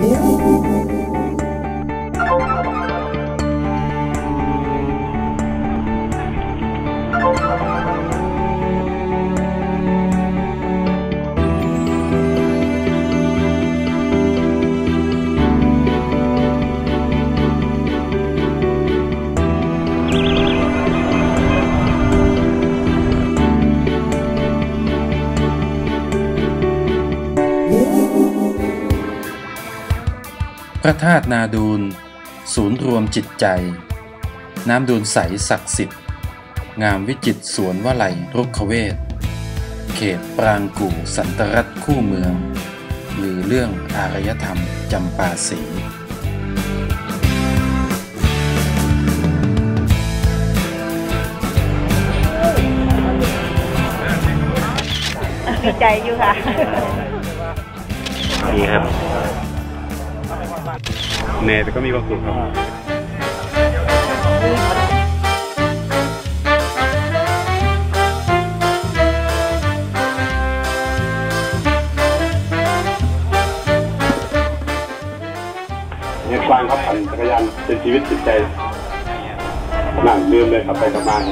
พ ระธาตุนาดูล ศูนย์รวมจิตใจ น้ำดูลใสศักดิ์สิทธิ์ งามวิจิตรสวนวไลรุกขเวทเขตปรางกู่สันตรัตน์คู่เมือง หรือเรื่องอารยธรรมจำปาสีดีใจอยู่ค่ะ ดีครับ เหนื่อยแต่ก็มีความสุขครับเนี่ยกลางครับปั่นจักรยานเป็นชีวิตจิตใจนั่งลืมเลยครับไปประมาณ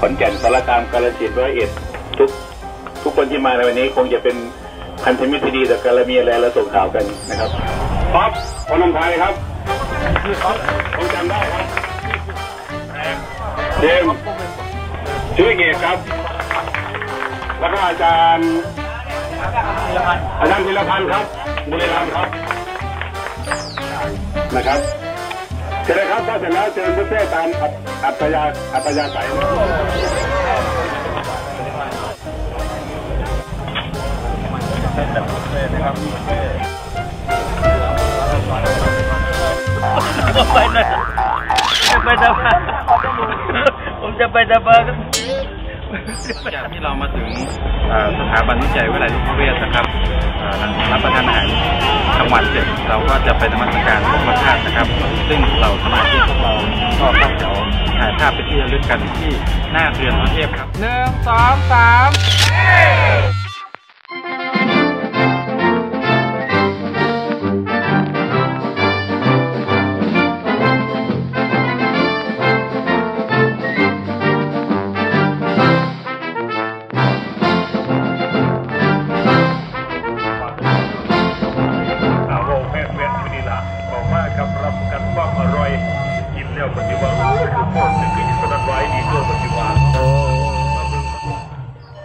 ขอนแก่นสารคามกาลสินธุ์ร้อยเอ็ดทุกทุกคนที่มาในวันนี้คงจะเป็นพันธมิตรที่ดีต่อกันและมีอะไรแล้วส่งข่าวกันนะครับ ป๊อปคนนำไทยครับผมจำได้ครับเจมชื่อเกียรติครับ แล้วก็อาจารย์อาจารย์ธีรพันธ์ครับบุรีรัมย์ครับ นะครับเชิญเลยครับถ้าเสร็จแล้วเชิญบุฟเฟ่ต์ตามอัตอัตยาอัตยา ศัยไปนะจะไปดับผมจะไปดับจากที่เรามาถึงสถาบันวิจัยวิทยาลัยลูกเวศนะครับหลังรับประทานอาหารกลางวันเสร็จเราก็จะไปนมัสการหลวงพระธาตุนะครับ ซึ่งเราสมาชิกพวกเราก็เข้าแถวถ่ายภาพไปที่ระลึกกันที่หน้าเรือนพระเทพครับหนึ่งสองสาม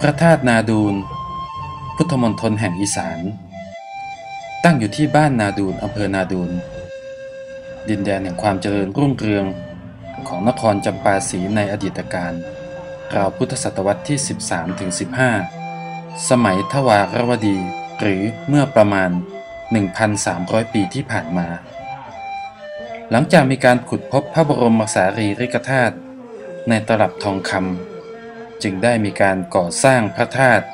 พระธาตุนาดูลพุทธมณฑลแห่งอีสาน ตั้งอยู่ที่บ้านนาดูลอำเภอนาดูลดินแดนแห่งความเจริญรุ่งเรืองของนครจำปาสีในอดีตการราวพุทธศตวรรษที่ 13ถึง15 สมัยทวารวดีหรือเมื่อประมาณ 1,300 ปีที่ผ่านมา หลังจากมีการขุดพบพระบรมสารีริกธาตุในตลับทองคำ จึงได้มีการก่อสร้างพระธาตุ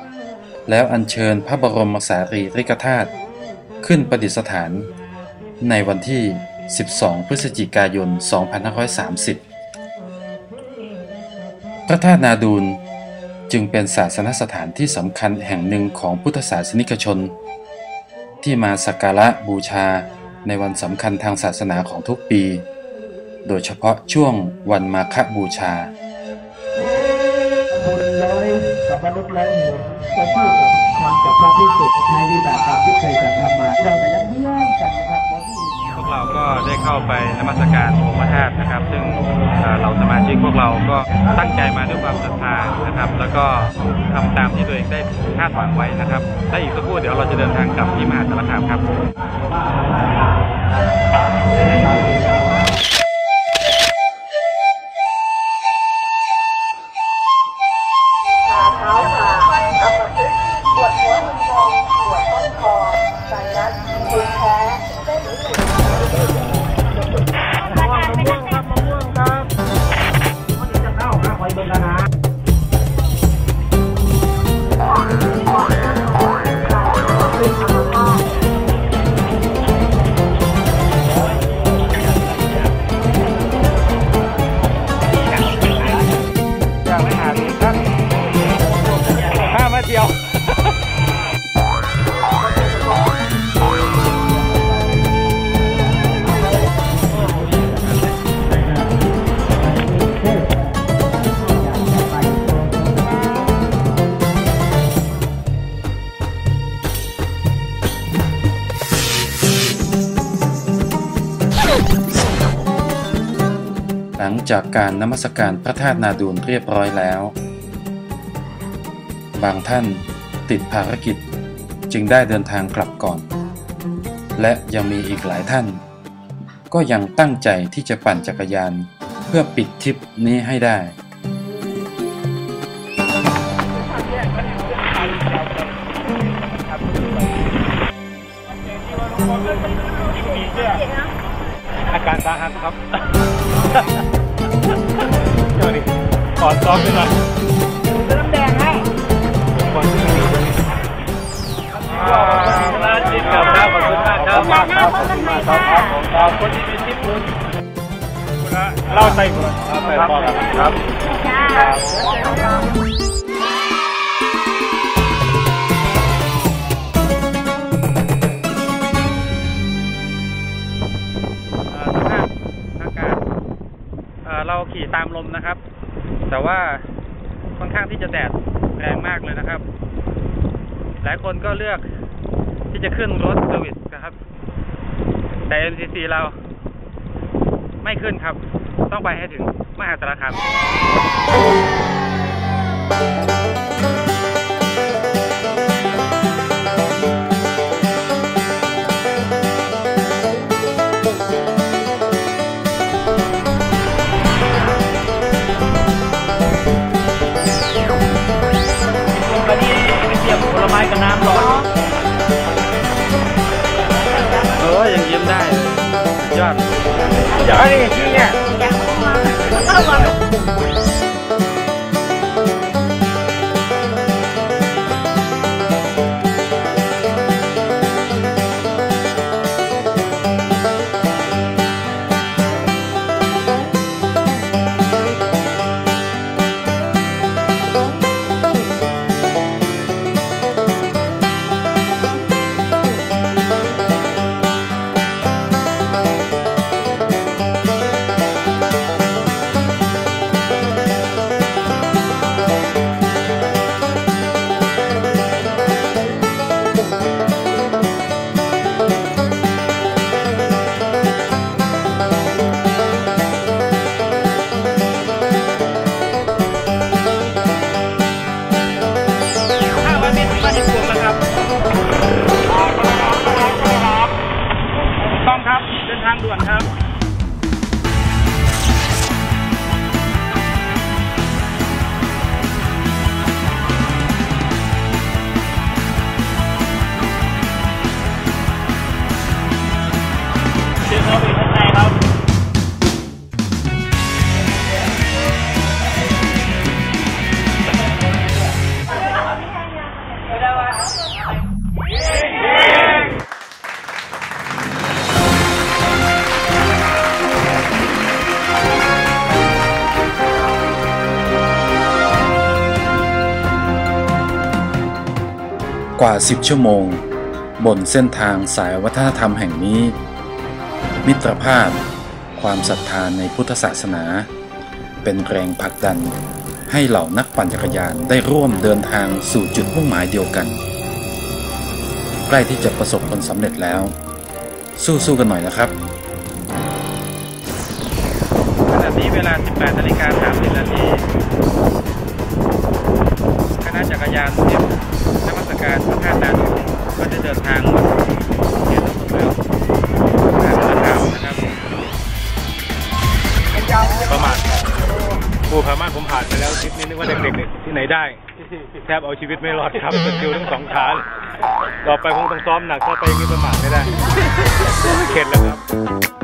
แล้วอัญเชิญพระบรมสารีริกธาตุขึ้นประดิษฐาน ในวันที่ 12 พฤศจิกายน 2530 พระธาตุนาดูลจึงเป็นศาสนสถานที่สำคัญแห่งหนึ่งของพุทธศาสนิกชน ที่มาสักการะบูชาในวันสำคัญทางศาสนาของทุกปี โดยเฉพาะช่วงวันมาฆบูชา กับมนุษย์ร้อยหมู่ก็ชื่อกับทำกับพระพิสุทธิ์ในวิบากกรรมที่เคยกระทำมาเราแต่ยังเพื่อกันนะครับพวกเราก็ได้เข้าไปนมัสการองค์พระธาตุนะครับ ซึ่งเราสมาชิกพวกเราก็ตั้งใจมาด้วยความศรัทธานะครับ แล้วก็ทำตามที่ตัวเองได้คาดหวังไว้นะครับและอีกสักครู่เดี๋ยวเราจะเดินทางกลับที่มหาสารคามครับ cuando ganamos. ลังจากการนมัสการพระธาตุนาดูลเรียบร้อยแล้ว บางท่านติดภารกิจจึงได้เดินทางกลับก่อน และยังมีอีกหลายท่าน ก็ยังตั้งใจที่จะปั่นจักรยานเพื่อปิดทริปนี้ให้ได้ อาการสาหัสครับเดี๋ยวนี้ขอซ้อมไปหน่อยน้ำแดงให้ขอบคุณมากครับขอบคุณมากครับขอบคุณมากครับขอบคุณที่มีทิปคุณเล่าใส่เล่าใส่พ่อครับ เราขี่ตามลมนะครับ แต่ว่าค่อนข้างที่จะแดดแรงมากเลยนะครับ หลายคนก็เลือกที่จะขึ้นรถเซอร์วิสนะครับ แต่ MCC เราไม่ขึ้นครับ ต้องไปให้ถึงมหาสารคาม น้ำร้อนเออยังยิ้มได้เลยสุดยอดอยากให้จริงเนี่ย กว่า 10 ชั่วโมง บนเส้นทางสายวัฒนธรรมแห่งนี้ มิตรภาพ ความศรัทธานในพุทธศาสนา เป็นแรงผลักดันให้เหล่านักปั่นจักรยานได้ร่วมเดินทางสู่จุดมุ่งหมายเดียวกัน ใกล้ที่จะประสบผลสำเร็จแล้ว สู้ๆกันหน่อยนะครับขณะนี้เวลา 18นาฬิกา30นาทีคณะจักรยานเตรียม นมัสการพระธาตุนาดูลก็จะเดินทางมาถึงเขตอำเภอเมืองมาสารคามนะครับประมาทปูพามาผมผ่านไปแล้วทริปนี้นึกว่าเด็กๆที่ไหนได้ แทบเอาชีวิตไม่รอดครับสกิลทั้งสองขาต่อไปคงต้องซ้อมหนักถ้าไปอยังนี้ประมาทไม่ได้ เข็ดแล้วครับ